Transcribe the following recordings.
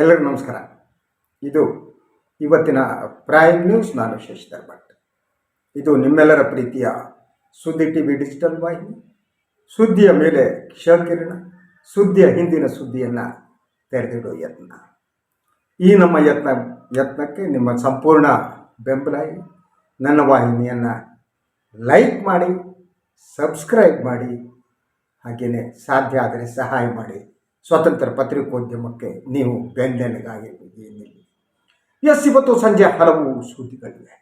ಎಲ್ಲರಿಗೂ ನಮಸ್ಕಾರ. ಇದು ಇವತ್ತಿನ ಪ್ರೈಮ್ ನ್ಯೂಸ್ ನಾನು ಶಶಿಧರ್ ಭಟ್ ಇದು ನಿಮ್ಮೆಲ್ಲರ ಪ್ರೀತಿಯ ಸುದ್ದಿ ಟಿ ವಿ ಡಿಜಿಟಲ್ ವಾಹಿನಿ. ಸುದ್ದಿಯ ಮೇಲೆ ಕ್ಷಕಿರಣ ಸುದ್ದಿಯ ಹಿಂದಿನ ಸುದ್ದಿಯನ್ನು ತೆರೆದಿಡೋ ಯತ್ನ. ಈ ನಮ್ಮ ಯತ್ನ, ಯತ್ನಕ್ಕೆ ನಿಮ್ಮ ಸಂಪೂರ್ಣ ಬೆಂಬಲ. ನನ್ನ ವಾಹಿನಿಯನ್ನು ಲೈಕ್ ಮಾಡಿ, ಸಬ್ಸ್ಕ್ರೈಬ್ ಮಾಡಿ ಹಾಗೆಯೇ ಸಾಧ್ಯ ಆದರೆ ಸಹಾಯ ಮಾಡಿ. ಸ್ವತಂತ್ರ ಪತ್ರಿಕೋದ್ಯಮಕ್ಕೆ ನೀವು ಬೆನ್ನೆಲುಗಾಗಿ ನಿಲ್ಲಿ ಎಸ್, ಇವತ್ತು ಸಂಜೆ ಹಲವು ಸುದ್ದಿಗಳಿವೆ.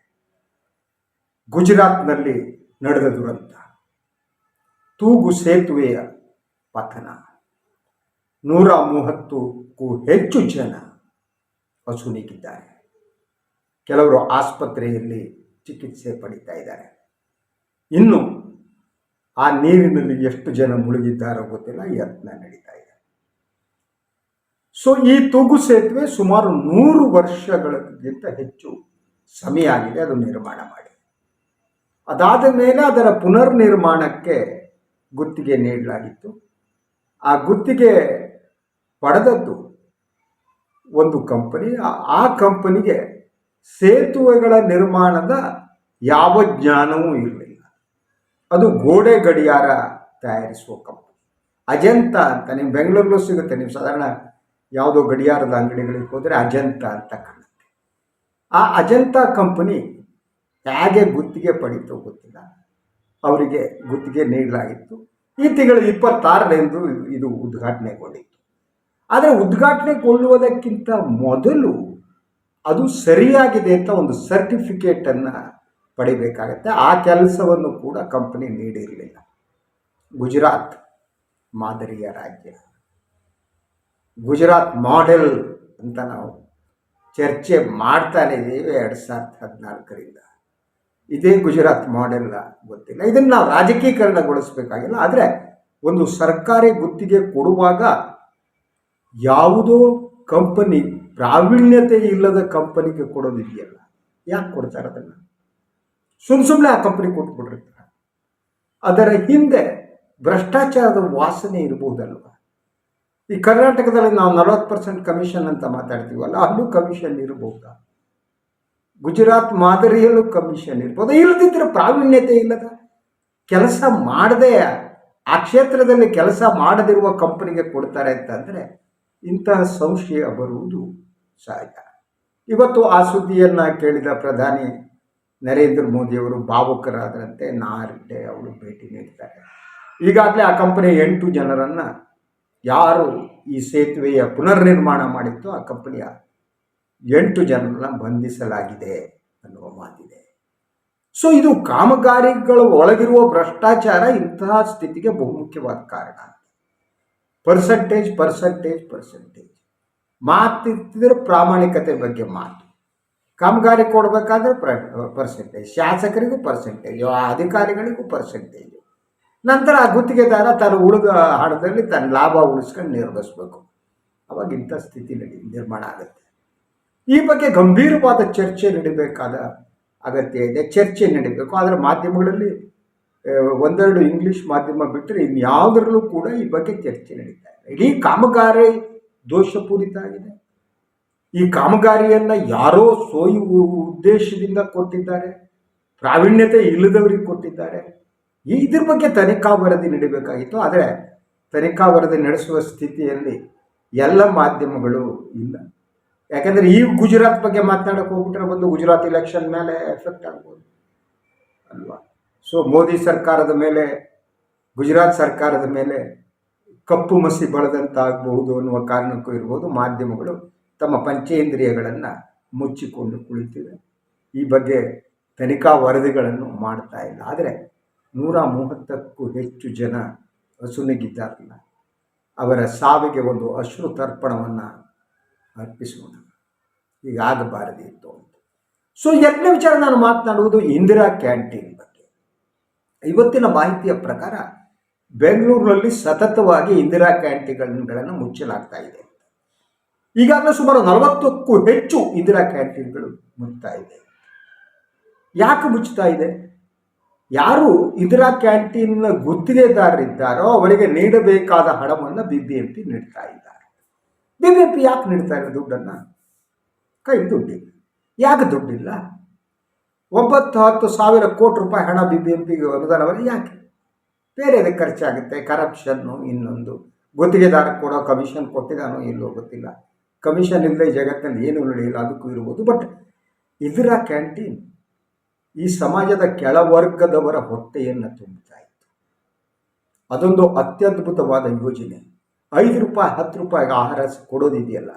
ಗುಜರಾತ್ನಲ್ಲಿ ನಡೆದ ದುರಂತ. ತೂಗು ಸೇತುವೆಯ ಪತನ. ನೂರ ಮೂವತ್ತಕ್ಕೂ ಹೆಚ್ಚು ಜನ ಅಸುನೀಗಿದ್ದಾರೆ. ಕೆಲವರು ಆಸ್ಪತ್ರೆಯಲ್ಲಿ ಚಿಕಿತ್ಸೆ ಪಡೀತಾ ಇದ್ದಾರೆ. ಇನ್ನು ಆ ನೀರಿನಲ್ಲಿ ಎಷ್ಟು ಜನ ಮುಳುಗಿದ್ದಾರೋ ಗೊತ್ತಿಲ್ಲ, ಯತ್ನ ನಡೀತಾ ಇದೆ. ಸೊ ಈ ತೂಗು ಸೇತುವೆ ಸುಮಾರು ನೂರು ವರ್ಷಗಳಿಗಿಂತ ಹೆಚ್ಚು ಸಮಯ ಆಗಿದೆ ಅದು ನಿರ್ಮಾಣ ಮಾಡಿ. ಅದಾದ ಮೇಲೆ ಅದರ ಪುನರ್ ನಿರ್ಮಾಣಕ್ಕೆ ಗುತ್ತಿಗೆ ನೀಡಲಾಗಿತ್ತು. ಆ ಗುತ್ತಿಗೆ ಪಡೆದದ್ದು ಒಂದು ಕಂಪನಿ. ಆ- ಕಂಪನಿಗೆ ಸೇತುವೆಗಳ ನಿರ್ಮಾಣದ ಯಾವ ಜ್ಞಾನವೂ ಇರಲಿಲ್ಲ. ಅದು ಗೋಡೆ ಗಡಿಯಾರ ತಯಾರಿಸುವ ಕಂಪನಿ. ಅಜಂತ ಅಂತ ನೀವು ಬೆಂಗಳೂರಲ್ಲೂ ಸಿಗುತ್ತೆ, ನೀವು ಸಾಧಾರಣ ಯಾವುದೋ ಗಡಿಯಾರದ ಅಂಗಡಿಗಳಿಗೆ ಹೋದರೆ ಅಜಂತ ಅಂತ ಕಾಣುತ್ತೆ. ಆ ಅಜಂತ ಕಂಪನಿ ಹೇಗೆ ಗುತ್ತಿಗೆ ಪಡೀತು ಗೊತ್ತಿಲ್ಲ. ಅವರಿಗೆ ಗುತ್ತಿಗೆ ನೀಡಲಾಗಿತ್ತು. ಈ ತಿಂಗಳು ಇಪ್ಪತ್ತಾರರಂದು ಇದು ಉದ್ಘಾಟನೆಗೊಂಡಿತ್ತು. ಆದರೆ ಉದ್ಘಾಟನೆಗೊಳ್ಳುವುದಕ್ಕಿಂತ ಮೊದಲು ಅದು ಸರಿಯಾಗಿದೆ ಅಂತ ಒಂದು ಸರ್ಟಿಫಿಕೇಟನ್ನು ಪಡಿಬೇಕಾಗತ್ತೆ. ಆ ಕೆಲಸವನ್ನು ಕೂಡ ಕಂಪನಿ ನೀಡಿರಲಿಲ್ಲ. ಗುಜರಾತ್ ಮಾದರಿಯ ರಾಜ್ಯ. ಗುಜರಾತ್ ಮಾಡೆಲ್ ಅಂತ ನಾವು ಚರ್ಚೆ ಮಾಡ್ತಾನೆ ಇದ್ದೀವಿ ಎರಡು ಸಾವಿರದ ಹದಿನಾಲ್ಕರಿಂದ. ಇದೇ ಗುಜರಾತ್ ಮಾಡೆಲ್ ಗೊತ್ತಿಲ್ಲ. ಇದನ್ನು ನಾವು ರಾಜಕೀಕರಣಗೊಳಿಸಬೇಕಾಗಿಲ್ಲ ಆದರೆ ಒಂದು ಸರ್ಕಾರಿ ಗುತ್ತಿಗೆ ಕೊಡುವಾಗ ಯಾವುದೋ ಕಂಪನಿ ಪ್ರಾವೀಣ್ಯತೆ ಇಲ್ಲದ ಕಂಪನಿಗೆ ಕೊಡೋದಿದೆಯಲ್ಲ. ಯಾಕೆ ಕೊಡ್ತಾರೆ ಅದನ್ನು? ಸುಮ್ಮ ಸುಮ್ಮನೆ ಆ ಕಂಪನಿ ಕೊಟ್ಬಿಟ್ಟಿರ್ತಾರೆ. ಅದರ ಹಿಂದೆ ಭ್ರಷ್ಟಾಚಾರದ ವಾಸನೆ ಇರಬಹುದಲ್ವ ಈ ಕರ್ನಾಟಕದಲ್ಲಿ ನಾವು ನಲವತ್ತು ಪರ್ಸೆಂಟ್ ಕಮಿಷನ್ ಅಂತ ಮಾತಾಡ್ತೀವಲ್ಲ, ಅಲ್ಲೂ ಕಮಿಷನ್ ಇರಬಹುದಾ ಗುಜರಾತ್ ಮಾದರಿಯಲ್ಲೂ ಕಮಿಷನ್ ಇರ್ಬೋದು. ಇಲ್ಲದಿದ್ದರೆ ಪ್ರಾವೀಣ್ಯತೆ ಇಲ್ಲದ ಕೆಲಸ ಮಾಡದೆ, ಆ ಕ್ಷೇತ್ರದಲ್ಲಿ ಕೆಲಸ ಮಾಡದಿರುವ ಕಂಪನಿಗೆ ಕೊಡ್ತಾರೆ ಅಂತಂದರೆ ಇಂತಹ ಸಂಶಯ ಬರುವುದು ಸಹಜ ಇವತ್ತು ಆ ಸುದ್ದಿಯನ್ನು ಕೇಳಿದ ಪ್ರಧಾನಿ ನರೇಂದ್ರ ಮೋದಿಯವರು ಭಾವುಕರಾದರಂತೆ ನಾರ್ಡೆ ಅವರು ಭೇಟಿ ನೀಡ್ತಾರೆ. ಈಗಾಗಲೇ ಆ ಕಂಪನಿ ಎಂಟು ಜನರನ್ನು ಯಾರು ಈ ಸೇತುವೆಯ ಪುನರ್ನಿರ್ಮಾಣ ಮಾಡಿತ್ತು ಆ ಕಂಪನಿಯ ಎಂಟು ಜನರನ್ನ ಬಂಧಿಸಲಾಗಿದೆ ಅನ್ನುವ ಮಾತಿದೆ. ಸೊ ಇದು ಕಾಮಗಾರಿಗಳ ಒಳಗಿರುವ ಭ್ರಷ್ಟಾಚಾರ ಇಂತಹ ಸ್ಥಿತಿಗೆ ಬಹುಮುಖ್ಯವಾದ ಕಾರಣ. ಪರ್ಸೆಂಟೇಜ್ ಪರ್ಸೆಂಟೇಜ್ ಪರ್ಸೆಂಟೇಜ್ ಮಾತಿದ್ರೆ ಪ್ರಾಮಾಣಿಕತೆ ಬಗ್ಗೆ ಮಾತು. ಕಾಮಗಾರಿ ಕೊಡಬೇಕಾದ್ರೆ ಪ್ರ ಪರ್ಸೆಂಟೇಜ್ ಶಾಸಕರಿಗೂ ಪರ್ಸೆಂಟೇಜ್ ಅಧಿಕಾರಿಗಳಿಗೂ ಪರ್ಸೆಂಟೇಜ್ ನಂತರ ಆ ಗುತ್ತಿಗೆದಾರ ತನ್ನ ಉಳಿದ ಹಣದಲ್ಲಿ ತನ್ನ ಲಾಭ ಉಳಿಸ್ಕೊಂಡು ನಿರ್ವಹಿಸ್ಬೇಕು ಅವಾಗ ಇಂಥ ಸ್ಥಿತಿ ನಡಿ, ನಿರ್ಮಾಣ ಆಗುತ್ತೆ. ಈ ಬಗ್ಗೆ ಗಂಭೀರವಾದ ಚರ್ಚೆ ನಡಿಬೇಕಾದ ಅಗತ್ಯ ಇದೆ. ಚರ್ಚೆ ನಡಿಬೇಕು. ಆದರೆ ಮಾಧ್ಯಮಗಳಲ್ಲಿ ಒಂದೆರಡು ಇಂಗ್ಲೀಷ್ ಮಾಧ್ಯಮ ಬಿಟ್ಟರೆ ಇನ್ಯಾವುದರಲ್ಲೂ ಕೂಡ ಈ ಬಗ್ಗೆ ಚರ್ಚೆ ನಡೀತಾ ಇದೆ ಇಡೀ ಕಾಮಗಾರಿ ದೋಷಪೂರಿತ ಆಗಿದೆ. ಈ ಕಾಮಗಾರಿಯನ್ನು ಯಾರೋ ಸೋಯು ಉದ್ದೇಶದಿಂದ ಕೊಟ್ಟಿದ್ದಾರೆ. ಪ್ರಾವೀಣ್ಯತೆ ಇಲ್ಲದವರಿಗೆ ಕೊಟ್ಟಿದ್ದಾರೆ. ಇದ್ರ ಬಗ್ಗೆ ತನಿಖಾ ವರದಿ ನೀಡಬೇಕಾಗಿತ್ತು, ಆದರೆ ತನಿಖಾ ವರದಿ ನಡೆಸುವ ಸ್ಥಿತಿಯಲ್ಲಿ ಎಲ್ಲ ಮಾಧ್ಯಮಗಳು ಇಲ್ಲ. ಯಾಕೆಂದರೆ ಈ ಗುಜರಾತ್ ಬಗ್ಗೆ ಮಾತನಾಡಕ್ಕೆ ಹೋಗ್ಬಿಟ್ರೆ ಬಂದು ಗುಜರಾತ್ ಇಲೆಕ್ಷನ್ ಮೇಲೆ ಎಫೆಕ್ಟ್ ಆಗ್ಬೋದು ಅಲ್ವಾ? ಸೊ ಮೋದಿ ಸರ್ಕಾರದ ಮೇಲೆ, ಗುಜರಾತ್ ಸರ್ಕಾರದ ಮೇಲೆ ಕಪ್ಪು ಮಸಿ ಬಳದಂತಾಗಬಹುದು ಅನ್ನುವ ಕಾರಣಕ್ಕೂ ಇರ್ಬೋದು, ಮಾಧ್ಯಮಗಳು ತಮ್ಮ ಪಂಚೇಂದ್ರಿಯಗಳನ್ನು ಮುಚ್ಚಿಕೊಂಡು ಕುಳಿತಿವೆ. ಈ ಬಗ್ಗೆ ತನಿಖಾ ವರದಿಗಳನ್ನು ಮಾಡ್ತಾ ಇಲ್ಲ. ಆದರೆ ನೂರ ಮೂವತ್ತಕ್ಕೂ ಹೆಚ್ಚು ಜನ ಅಸುನೀಗಿದ್ದಾರಲ್ಲ, ಅವರ ಸಾವಿಗೆ ಒಂದು ಅಶ್ರು ತರ್ಪಣವನ್ನು ಅರ್ಪಿಸೋಣ. ಹೀಗಾಗಬಾರದಿತ್ತು ಅಂತ. ಸೊ ಎರಡನೇ ವಿಚಾರ ನಾನು ಮಾತನಾಡುವುದು ಇಂದಿರಾ ಕ್ಯಾಂಟೀನ್ ಬಗ್ಗೆ. ಇವತ್ತಿನ ಮಾಹಿತಿಯ ಪ್ರಕಾರ ಬೆಂಗಳೂರಿನಲ್ಲಿ ಸತತವಾಗಿ ಇಂದಿರಾ ಕ್ಯಾಂಟೀನ್ಗಳನ್ನು ಮುಚ್ಚಲಾಗ್ತಾ ಇದೆ ಈಗಾಗಲೇ ಸುಮಾರು ನಲವತ್ತಕ್ಕೂ ಹೆಚ್ಚು ಇಂದಿರಾ ಕ್ಯಾಂಟೀನ್ಗಳು ಮುಚ್ತಾ ಇದೆ. ಯಾಕೆ ಮುಚ್ಚುತ್ತಾ ಇದೆ? ಯಾರು ಇಂದಿರಾ ಬಿ ಬಿ ಪಿ ಯಾಕೆ ನೀಡ್ತಾ ಇಲ್ಲ ದುಡ್ಡನ್ನು? ಕೈ ದುಡ್ಡಿಲ್ಲ. ಯಾಕೆ ದುಡ್ಡಿಲ್ಲ? ಒಂಬತ್ತು ಹತ್ತು ಸಾವಿರ ಕೋಟಿ ರೂಪಾಯಿ ಹಣ ಬಿ ಬಿ ಎಂ ಪಿಗೆ ಅನುದಾನವನ್ನು ಯಾಕೆ? ಬೇರೆ ಇದಕ್ಕೆ ಖರ್ಚಾಗುತ್ತೆ? ಕರಪ್ಷನ್ನು ಇನ್ನೊಂದು. ಗುತ್ತಿಗೆದಾರ ಕೊಡೋ ಕಮಿಷನ್ ಕೊಟ್ಟಿದ್ದಾನೋ ಇಲ್ಲೋ ಗೊತ್ತಿಲ್ಲ. ಕಮಿಷನ್ ಇಲ್ಲದೆ ಜಗತ್ತಿನಲ್ಲಿ ಏನು ನಡೆಯಿಲ್ಲ, ಅದಕ್ಕೂ ಇರ್ಬೋದು. ಬಟ್ ಇದರ ಕ್ಯಾಂಟೀನ್ ಈ ಸಮಾಜದ ಕೆಳವರ್ಗದವರ ಹೊಟ್ಟೆಯನ್ನು ತುಂಬುತ್ತಾ ಇತ್ತು ಅದೊಂದು ಅತ್ಯದ್ಭುತವಾದ ಯೋಜನೆ. ಐದು ರೂಪಾಯಿ, ಹತ್ತು ರೂಪಾಯಿಗೆ ಆಹಾರ ಕೊಡೋದಿದೆಯಲ್ಲ?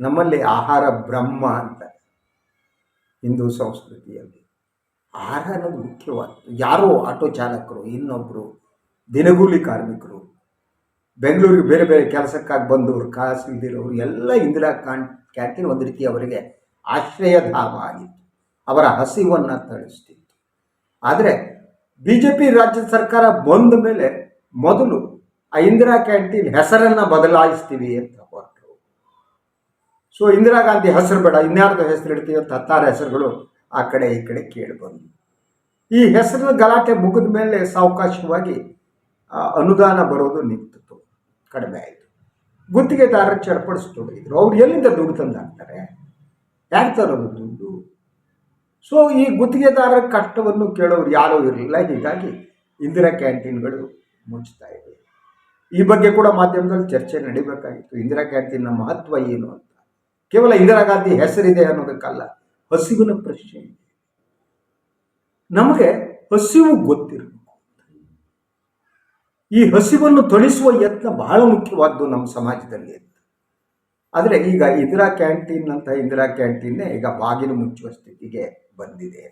ನಮ್ಮಲ್ಲಿ ಆಹಾರ ಬ್ರಹ್ಮ ಅಂತ. ಹಿಂದೂ ಸಂಸ್ಕೃತಿಯಲ್ಲಿ ಆಹಾರ ಅನ್ನೋದು ಮುಖ್ಯವಾದ್ದು ಯಾರೋ ಆಟೋ ಚಾಲಕರು ಇನ್ನೊಬ್ಬರು ದಿನಗೂಲಿ ಕಾರ್ಮಿಕರು, ಬೆಂಗಳೂರಿಗೆ ಬೇರೆ ಬೇರೆ ಕೆಲಸಕ್ಕಾಗಿ ಬಂದವರು, ಕಾಸು ಇಲ್ದಿರೋರು, ಎಲ್ಲ ಇಂದಿರಾ ಕಾನ್ ಕ್ಯಾಂಟೀನ್ ಒಂದು ರೀತಿ ಅವರಿಗೆ ಆಶ್ರಯಧಾಮ ಆಗಿತ್ತು. ಅವರ ಹಸಿವನ್ನು ತಳಿಸ್ತಿತ್ತು ಆದರೆ ಬಿ ಜೆ ಪಿ ರಾಜ್ಯ ಸರ್ಕಾರ ಬಂದ ಮೇಲೆ ಮೊದಲು ಆ ಇಂದಿರಾ ಕ್ಯಾಂಟೀನ್ ಹೆಸರನ್ನು ಬದಲಾಯಿಸ್ತೀವಿ ಅಂತ ಹೊರಟರು. ಸೊ ಇಂದಿರಾ ಗಾಂಧಿ ಹೆಸರು ಬೇಡ, ಇನ್ಯಾರ್ದು ಹೆಸರು ಇಡ್ತೀವಿ ಅಂತ ಹತ್ತಾರು ಹೆಸರುಗಳು ಆ ಕಡೆ ಈ ಕಡೆ ಕೇಳಿ ಬಂದು ಈ ಹೆಸರಿನ ಗಲಾಟೆ ಮುಗಿದ ಮೇಲೆ ಸಾವಕಾಶವಾಗಿ ಅನುದಾನ ಬರೋದು ನಿಂತಿತ್ತು ಕಡಿಮೆ ಆಯಿತು. ಗುತ್ತಿಗೆದಾರರು ಚಡಪಡಿಸ್ತೊಡಗಿದ್ರು ಅವ್ರು ಎಲ್ಲಿಂದ ದುಡ್ಡು ತಂದಾಗ್ತಾರೆ? ಯಾರು ತರೋದು ದುಡ್ಡು? ಸೊ ಈ ಗುತ್ತಿಗೆದಾರರ ಕಷ್ಟವನ್ನು ಕೇಳೋರು ಯಾರೂ ಇರಲಿಲ್ಲ. ಹೀಗಾಗಿ ಇಂದಿರಾ ಕ್ಯಾಂಟೀನ್ಗಳು ಮುಚ್ಚುತ್ತಾ ಇವೆ. ಈ ಬಗ್ಗೆ ಕೂಡ ಮಾಧ್ಯಮದಲ್ಲಿ ಚರ್ಚೆ ನಡೀಬೇಕಾಗಿತ್ತು. ಇಂದಿರಾ ಕ್ಯಾಂಟೀನ್ನ ಮಹತ್ವ ಏನು ಅಂತ. ಕೇವಲ ಇಂದಿರಾ ಗಾಂಧಿ ಹೆಸರಿದೆ ಅನ್ನೋದಕ್ಕಲ್ಲ, ಹಸಿವಿನ ಪ್ರಶ್ನೆ ನಮಗೆ ಹಸಿವು ಗೊತ್ತಿರಬೇಕು ಈ ಹಸಿವನ್ನು ತೊಳಿಸುವ ಯತ್ನ ಬಹಳ ಮುಖ್ಯವಾದ್ದು ನಮ್ಮ ಸಮಾಜದಲ್ಲಿ ಅಂತ. ಆದರೆ ಈಗ ಇಂದಿರಾ ಕ್ಯಾಂಟೀನ್ ಅಂತ ಇಂದಿರಾ ಕ್ಯಾಂಟೀನ್ನೇ ಈಗ ಬಾಗಿಲು ಮುಚ್ಚುವ ಸ್ಥಿತಿಗೆ ಬಂದಿದೆ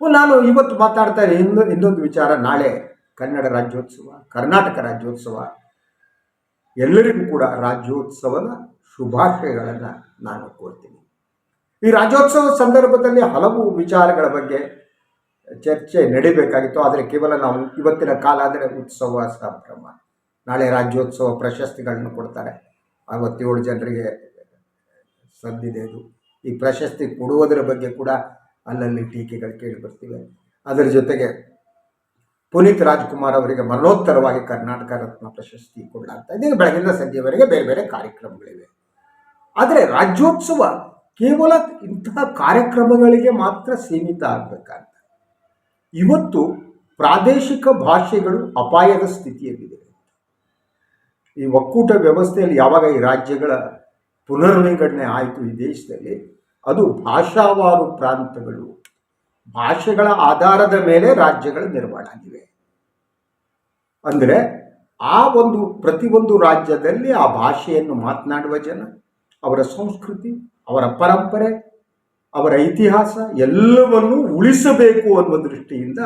ನಾನು ಇವತ್ತು ಮಾತಾಡ್ತಾ ಇರೋ ಇನ್ನೊಂದು ಇನ್ನೊಂದು ವಿಚಾರ ನಾಳೆ ಕನ್ನಡ ರಾಜ್ಯೋತ್ಸವ, ಕರ್ನಾಟಕ ರಾಜ್ಯೋತ್ಸವ. ಎಲ್ಲರಿಗೂ ಕೂಡ ರಾಜ್ಯೋತ್ಸವದ ಶುಭಾಶಯಗಳನ್ನು ನಾನು ಕೋರ್ತೀನಿ. ಈ ರಾಜ್ಯೋತ್ಸವ ಸಂದರ್ಭದಲ್ಲಿ ಹಲವು ವಿಚಾರಗಳ ಬಗ್ಗೆ ಚರ್ಚೆ ನಡೀಬೇಕಾಗಿತ್ತು. ಆದರೆ ಕೇವಲ ನಾವು ಇವತ್ತಿನ ಕಾಲ ಅಂದರೆ ಉತ್ಸವ ಸಂಭ್ರಮ. ನಾಳೆ ರಾಜ್ಯೋತ್ಸವ ಪ್ರಶಸ್ತಿಗಳನ್ನು ಕೊಡ್ತಾರೆ. ಅರವತ್ತೇಳು ಜನರಿಗೆ ಸಂದಿದೆ ಇದು ಈ ಪ್ರಶಸ್ತಿ ಕೊಡುವುದರ ಬಗ್ಗೆ ಕೂಡ ಅಲ್ಲಲ್ಲಿ ಟೀಕೆಗಳು ಕೇಳಿ ಬರ್ತಿವೆ. ಅದರ ಜೊತೆಗೆ ಪುನೀತ್ ರಾಜ್ಕುಮಾರ್ ಅವರಿಗೆ ಮರಣೋತ್ತರವಾಗಿ ಕರ್ನಾಟಕ ರತ್ನ ಪ್ರಶಸ್ತಿ ಕೊಡಲಾಗ್ತಾ ಇದೆ. ಬೆಳಗಿನ ಸಂಜೆವರೆಗೆ ಬೇರೆ ಬೇರೆ ಕಾರ್ಯಕ್ರಮಗಳಿವೆ. ಆದರೆ ರಾಜ್ಯೋತ್ಸವ ಕೇವಲ ಇಂತಹ ಕಾರ್ಯಕ್ರಮಗಳಿಗೆ ಮಾತ್ರ ಸೀಮಿತ ಆಗಬೇಕಾಗ್ತದೆ ಇವತ್ತು ಪ್ರಾದೇಶಿಕ ಭಾಷೆಗಳು ಅಪಾಯದ ಸ್ಥಿತಿಯಲ್ಲಿದೆ. ಈ ಒಕ್ಕೂಟ ವ್ಯವಸ್ಥೆಯಲ್ಲಿ ಯಾವಾಗ ಈ ರಾಜ್ಯಗಳ ಪುನರ್ವಿಂಗಡಣೆ ಆಯಿತು ಈ ದೇಶದಲ್ಲಿ. ಅದು ಭಾಷಾವಾರು ಪ್ರಾಂತಗಳು ಭಾಷೆಗಳ ಆಧಾರದ ಮೇಲೆ ರಾಜ್ಯಗಳ ನಿರ್ಮಾಣ ಆಗಿವೆ. ಅಂದರೆ ಆ ಒಂದು ಪ್ರತಿಯೊಂದು ರಾಜ್ಯದಲ್ಲಿ ಆ ಭಾಷೆಯನ್ನು ಮಾತನಾಡುವ ಜನ, ಅವರ ಸಂಸ್ಕೃತಿ, ಅವರ ಪರಂಪರೆ, ಅವರ ಇತಿಹಾಸ ಎಲ್ಲವನ್ನೂ ಉಳಿಸಬೇಕು ಅನ್ನುವ ದೃಷ್ಟಿಯಿಂದ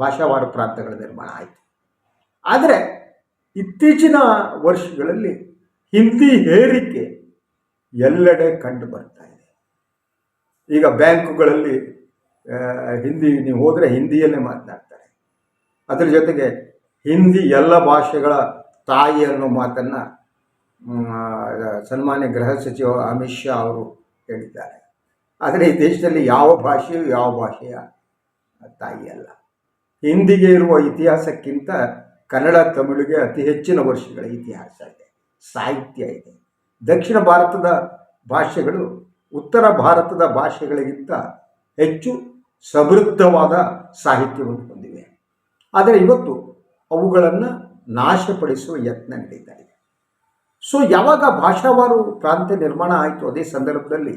ಭಾಷಾವಾರು ಪ್ರಾಂತಗಳ ನಿರ್ಮಾಣ ಆಯಿತು. ಆದರೆ ಇತ್ತೀಚಿನ ವರ್ಷಗಳಲ್ಲಿ ಹಿಂದಿ ಹೇರಿಕೆ ಎಲ್ಲೆಡೆ ಕಂಡು ಬರ್ತಾ ಇದೆ. ಈಗ ಬ್ಯಾಂಕುಗಳಲ್ಲಿ ಹಿಂದಿ, ನೀವು ಹೋದರೆ ಹಿಂದಿಯಲ್ಲೇ ಮಾತನಾಡ್ತಾರೆ. ಅದರ ಜೊತೆಗೆ ಹಿಂದಿ ಎಲ್ಲ ಭಾಷೆಗಳ ತಾಯಿ ಅನ್ನೋ ಮಾತನ್ನು ಸನ್ಮಾನ್ಯ ಗೃಹ ಸಚಿವ ಅಮಿತ್ ಶಾ ಅವರು ಹೇಳಿದ್ದಾರೆ. ಆದರೆ ಈ ದೇಶದಲ್ಲಿ ಯಾವ ಭಾಷೆಯು ಯಾವ ಭಾಷೆಯ ತಾಯಿ ಅಲ್ಲ. ಹಿಂದಿಗೆ ಇರುವ ಇತಿಹಾಸಕ್ಕಿಂತ ಕನ್ನಡ, ತಮಿಳಿಗೆ ಅತಿ ಹೆಚ್ಚಿನ ವರ್ಷಗಳ ಇತಿಹಾಸ ಇದೆ. ಸಾಹಿತ್ಯ ಇದೆ. ದಕ್ಷಿಣ ಭಾರತದ ಭಾಷೆಗಳು ಉತ್ತರ ಭಾರತದ ಭಾಷೆಗಳಿಗಿಂತ ಹೆಚ್ಚು ಸಮೃದ್ಧವಾದ ಸಾಹಿತ್ಯವನ್ನು ಹೊಂದಿವೆ. ಆದರೆ ಇವತ್ತು ಅವುಗಳನ್ನು ನಾಶಪಡಿಸುವ ಯತ್ನ ನಡೀತಾ ಇದೆ. ಸೊ ಯಾವಾಗ ಭಾಷಾವಾರು ಪ್ರಾಂತ್ಯ ನಿರ್ಮಾಣ ಆಯಿತು ಅದೇ ಸಂದರ್ಭದಲ್ಲಿ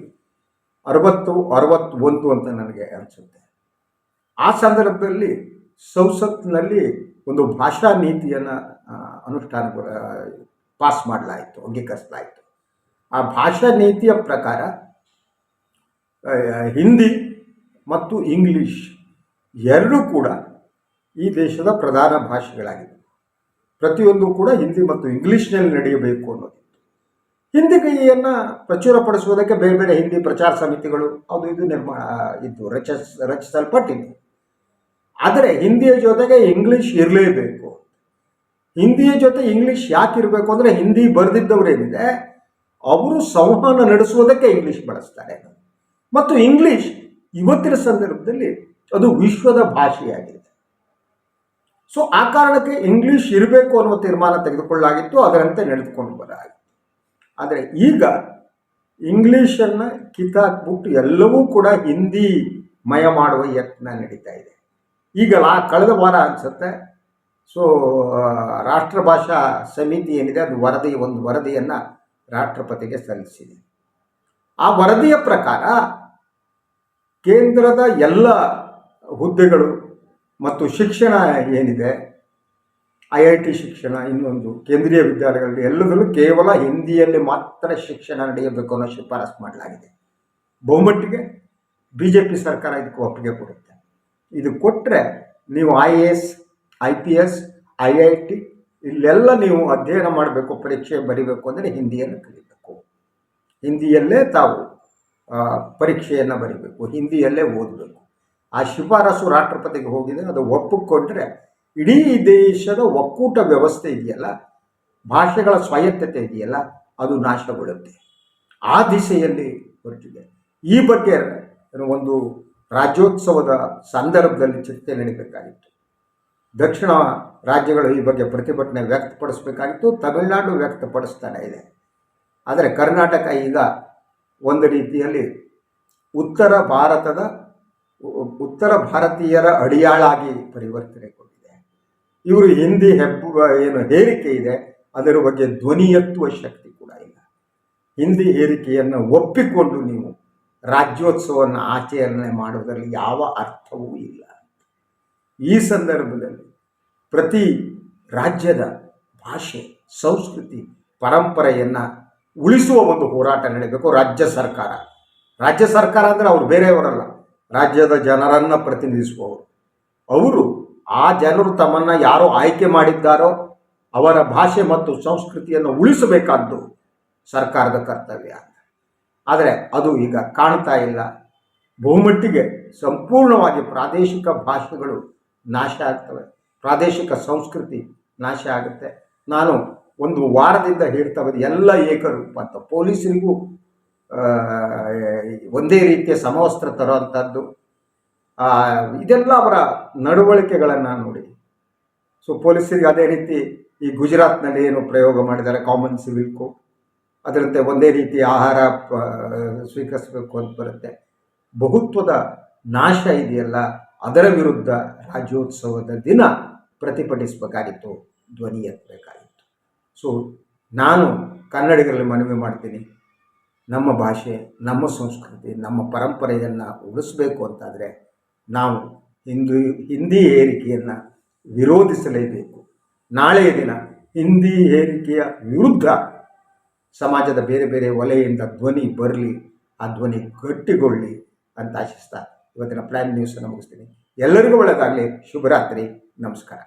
ಅರವತ್ತು, ಅರವತ್ತೊಂದು ಅಂತ ನನಗೆ ಅನಿಸುತ್ತೆ. ಆ ಸಂದರ್ಭದಲ್ಲಿ ಸಂಸತ್ನಲ್ಲಿ ಒಂದು ಭಾಷಾ ನೀತಿಯನ್ನು ಅನುಷ್ಠಾನ ಪಾಸ್ ಮಾಡಲಾಯಿತು, ಅಂಗೀಕರಿಸಲಾಯಿತು. ಆ ಭಾಷಾ ನೀತಿಯ ಪ್ರಕಾರ ಹಿಂದಿ ಮತ್ತು ಇಂಗ್ಲಿಷ್ ಎರಡೂ ಕೂಡ ಈ ದೇಶದ ಪ್ರಧಾನ ಭಾಷೆಗಳಾಗಿವೆ. ಪ್ರತಿಯೊಂದು ಕೂಡ ಹಿಂದಿ ಮತ್ತು ಇಂಗ್ಲೀಷ್ನಲ್ಲಿ ನಡೆಯಬೇಕು ಅನ್ನೋದು. ಹಿಂದಿಯನ್ನು ಪ್ರಚುರಪಡಿಸುವುದಕ್ಕೆ ಬೇರೆ ಬೇರೆ ಹಿಂದಿ ಪ್ರಚಾರ ಸಮಿತಿಗಳು, ಅದು ಇದು ನಿರ್ಮಾಣ ಇದ್ದು ರಚಿಸ್ ರಚಿಸಲ್ಪಟ್ಟಿದ್ದು ಆದರೆ ಹಿಂದಿಯ ಜೊತೆಗೆ ಇಂಗ್ಲೀಷ್ ಇರಲೇಬೇಕು. ಹಿಂದಿಯ ಜೊತೆ ಇಂಗ್ಲೀಷ್ ಯಾಕೆ ಇರಬೇಕು ಅಂದರೆ ಹಿಂದಿ ಬರೆದಿದ್ದವರೇನಿದೆ ಅವರು ಸಂವಹನ ನಡೆಸುವುದಕ್ಕೆ ಇಂಗ್ಲೀಷ್ ಬಳಸ್ತಾರೆ. ಮತ್ತು ಇಂಗ್ಲೀಷ್ ಇವತ್ತಿನ ಸಂದರ್ಭದಲ್ಲಿ ಅದು ವಿಶ್ವದ ಭಾಷೆಯಾಗಿದೆ. ಸೊ ಆ ಕಾರಣಕ್ಕೆ ಇಂಗ್ಲೀಷ್ ಇರಬೇಕು ಅನ್ನುವ ತೀರ್ಮಾನ ತೆಗೆದುಕೊಳ್ಳಲಾಗಿತ್ತು, ಅದರಂತೆ ನಡೆದುಕೊಂಡು ಬರಲಾಗಿತ್ತು. ಆದರೆ ಈಗ ಇಂಗ್ಲೀಷನ್ನು ಕಿತ್ತಾಕ್ಬಿಟ್ಟು ಎಲ್ಲವೂ ಕೂಡ ಹಿಂದಿ ಮಯ ಮಾಡುವ ಯತ್ನ ನಡೀತಾ ಇದೆ. ಈಗ ಲಾ ಕಳೆದ ವಾರ ಅನಿಸುತ್ತೆ. ಸೊ ರಾಷ್ಟ್ರಭಾಷಾ ಸಮಿತಿ ಏನಿದೆ, ಅದು ವರದಿ, ಒಂದು ವರದಿಯನ್ನು ರಾಷ್ಟ್ರಪತಿಗೆ ಸಲ್ಲಿಸಿದೆ. ಆ ವರದಿಯ ಪ್ರಕಾರ ಕೇಂದ್ರದ ಎಲ್ಲ ಹುದ್ದೆಗಳು ಮತ್ತು ಶಿಕ್ಷಣ ಏನಿದೆ, ಐ ಐ ಟಿ ಶಿಕ್ಷಣ, ಇನ್ನೊಂದು ಕೇಂದ್ರೀಯ ವಿದ್ಯಾಲಯಗಳಲ್ಲಿ ಎಲ್ಲದರಲ್ಲೂ ಕೇವಲ ಹಿಂದಿಯಲ್ಲಿ ಮಾತ್ರ ಶಿಕ್ಷಣ ನಡೆಯಬೇಕು ಅನ್ನೋ ಶಿಫಾರಸು ಮಾಡಲಾಗಿದೆ. ಬಹುಮಟ್ಟಿಗೆ ಬಿ ಜೆ ಪಿ ಸರ್ಕಾರ ಇದಕ್ಕೆ ಒಪ್ಪಿಗೆ ಕೊಡುತ್ತೆ. ಇದು ಕೊಟ್ಟರೆ ನೀವು I A S, I P S, I I T ಇಲ್ಲೆಲ್ಲ ನೀವು ಅಧ್ಯಯನ ಮಾಡಬೇಕು, ಪರೀಕ್ಷೆ ಬರಿಬೇಕು ಅಂದರೆ ಹಿಂದಿಯನ್ನು ಕಲಿಬೇಕು. ಹಿಂದಿಯಲ್ಲೇ ತಾವು ಪರೀಕ್ಷೆಯನ್ನು ಬರಿಬೇಕು, ಹಿಂದಿಯಲ್ಲೇ ಓದಬೇಕು. ಆ ಶಿಫಾರಸು ರಾಷ್ಟ್ರಪತಿಗೆ ಹೋಗಿದೆ ಅದು ಒಪ್ಪಿಕೊಂಡ್ರೆ ಇಡೀ ದೇಶದ ಒಕ್ಕೂಟ ವ್ಯವಸ್ಥೆ ಇದೆಯಲ್ಲ, ಭಾಷೆಗಳ ಸ್ವಾಯತ್ತತೆ ಇದೆಯಲ್ಲ, ಅದು ನಾಶಗೊಳ್ಳುತ್ತೆ. ಆ ದಿಸೆಯಲ್ಲಿ ಹೊರಟಿದೆ. ಈ ಬಗ್ಗೆ ಒಂದು ರಾಜ್ಯೋತ್ಸವದ ಸಂದರ್ಭದಲ್ಲಿ ಚರ್ಚೆ ನಡೀಬೇಕಾಗಿತ್ತು. ದಕ್ಷಿಣ ರಾಜ್ಯಗಳು ಈ ಬಗ್ಗೆ ಪ್ರತಿಭಟನೆ ವ್ಯಕ್ತಪಡಿಸಬೇಕಾಗಿತ್ತು. ತಮಿಳುನಾಡು ವ್ಯಕ್ತಪಡಿಸ್ತಾನೆ ಇದೆ. ಆದರೆ ಕರ್ನಾಟಕ ಈಗ ಒಂದು ರೀತಿಯಲ್ಲಿ ಉತ್ತರ ಭಾರತದ ಉತ್ತರ ಭಾರತೀಯರ ಅಡಿಯಾಳಾಗಿ ಪರಿವರ್ತನೆಗೊಂಡಿದೆ ಇವರು ಹಿಂದಿ ಹೆಬ್ಬು ಏನು ಹೇರಿಕೆ ಇದೆ, ಅದರ ಬಗ್ಗೆ ಧ್ವನಿ ಎತ್ತುವ ಶಕ್ತಿ ಕೂಡ ಇಲ್ಲ. ಹಿಂದಿ ಹೇರಿಕೆಯನ್ನು ಒಪ್ಪಿಕೊಂಡು ನೀವು ರಾಜ್ಯೋತ್ಸವವನ್ನು ಆಚರಣೆ ಮಾಡುವುದರಲ್ಲಿ ಯಾವ ಅರ್ಥವೂ ಇಲ್ಲ. ಈ ಸಂದರ್ಭದಲ್ಲಿ ಪ್ರತಿ ರಾಜ್ಯದ ಭಾಷೆ, ಸಂಸ್ಕೃತಿ, ಪರಂಪರೆಯನ್ನು ಉಳಿಸುವ ಒಂದು ಹೋರಾಟ ನಡೀಬೇಕು ರಾಜ್ಯ ಸರ್ಕಾರ. ರಾಜ್ಯ ಸರ್ಕಾರ ಅಂದರೆ ಅವರು ಬೇರೆಯವರಲ್ಲ, ರಾಜ್ಯದ ಜನರನ್ನು ಪ್ರತಿನಿಧಿಸುವವರು. ಅವರು ಆ ಜನರು ತಮ್ಮನ್ನು ಯಾರೋ ಆಯ್ಕೆ ಮಾಡಿದ್ದಾರೋ ಅವರ ಭಾಷೆ ಮತ್ತು ಸಂಸ್ಕೃತಿಯನ್ನು ಉಳಿಸಬೇಕಾದ್ದು ಸರ್ಕಾರದ ಕರ್ತವ್ಯ ಆದರೆ ಅದು ಈಗ ಕಾಣ್ತಾ ಇಲ್ಲ. ಬಹುಮಟ್ಟಿಗೆ ಸಂಪೂರ್ಣವಾಗಿ ಪ್ರಾದೇಶಿಕ ಭಾಷೆಗಳು ನಾಶ ಆಗ್ತವೆ. ಪ್ರಾದೇಶಿಕ ಸಂಸ್ಕೃತಿ ನಾಶ ಆಗುತ್ತೆ. ನಾನು ಒಂದು ವಾರದಿಂದ ಹೇಳ್ತಾ ಬಂದು ಎಲ್ಲ ಏಕರೂಪ ಅಂತ ಪೊಲೀಸರಿಗೂ ಒಂದೇ ರೀತಿಯ ಸಮವಸ್ತ್ರ ತರುವಂಥದ್ದು ಇದೆಲ್ಲ ಅವರ ನಡವಳಿಕೆಗಳನ್ನು ನೋಡಿ. ಸೊ, ಪೊಲೀಸರಿಗೆ ಅದೇ ರೀತಿ ಈ ಗುಜರಾತ್ನಲ್ಲಿ ಏನು ಪ್ರಯೋಗ ಮಾಡಿದ್ದಾರೆ, ಕಾಮನ್ ಸಿವಿಲ್ ಅದರಂತೆ ಒಂದೇ ರೀತಿ ಆಹಾರ ಸ್ವೀಕರಿಸಬೇಕು ಅಂತ ಬರುತ್ತೆ. ಬಹುತ್ವದ ನಾಶ ಇದೆಯಲ್ಲ, ಅದರ ವಿರುದ್ಧ ರಾಜ್ಯೋತ್ಸವದ ದಿನ ಪ್ರತಿಭಟಿಸಬೇಕಾಗಿತ್ತು, ಧ್ವನಿ ಎತ್ತಬೇಕಾಗಿತ್ತು. ಸೊ ನಾನು ಕನ್ನಡಿಗರಲ್ಲಿ ಮನವಿ ಮಾಡ್ತೀನಿ. ನಮ್ಮ ಭಾಷೆ, ನಮ್ಮ ಸಂಸ್ಕೃತಿ, ನಮ್ಮ ಪರಂಪರೆಯನ್ನು ಉಳಿಸಬೇಕು ಅಂತಾದರೆ ನಾವು ಹಿಂದೂ, ಹಿಂದಿ ಏರಿಕೆಯನ್ನು ವಿರೋಧಿಸಲೇಬೇಕು. ನಾಳೆಯ ದಿನ ಹಿಂದಿ ಏರಿಕೆಯ ವಿರುದ್ಧ ಸಮಾಜದ ಬೇರೆ ಬೇರೆ ವಲಯದಿಂದ ಧ್ವನಿ ಬರಲಿ, ಆ ಧ್ವನಿ ಗಟ್ಟಿಗೊಳ್ಳಿ ಅಂತ ಆಶಿಸ್ತಾ ಇವತ್ತಿನ ಪ್ರೈಮ್ ನ್ಯೂಸನ್ನು ಮುಗಿಸ್ತೀನಿ. ಎಲ್ಲರಿಗೂ ಒಳಗಾಗಲಿ, ಶುಭರಾತ್ರಿ, ನಮಸ್ಕಾರ.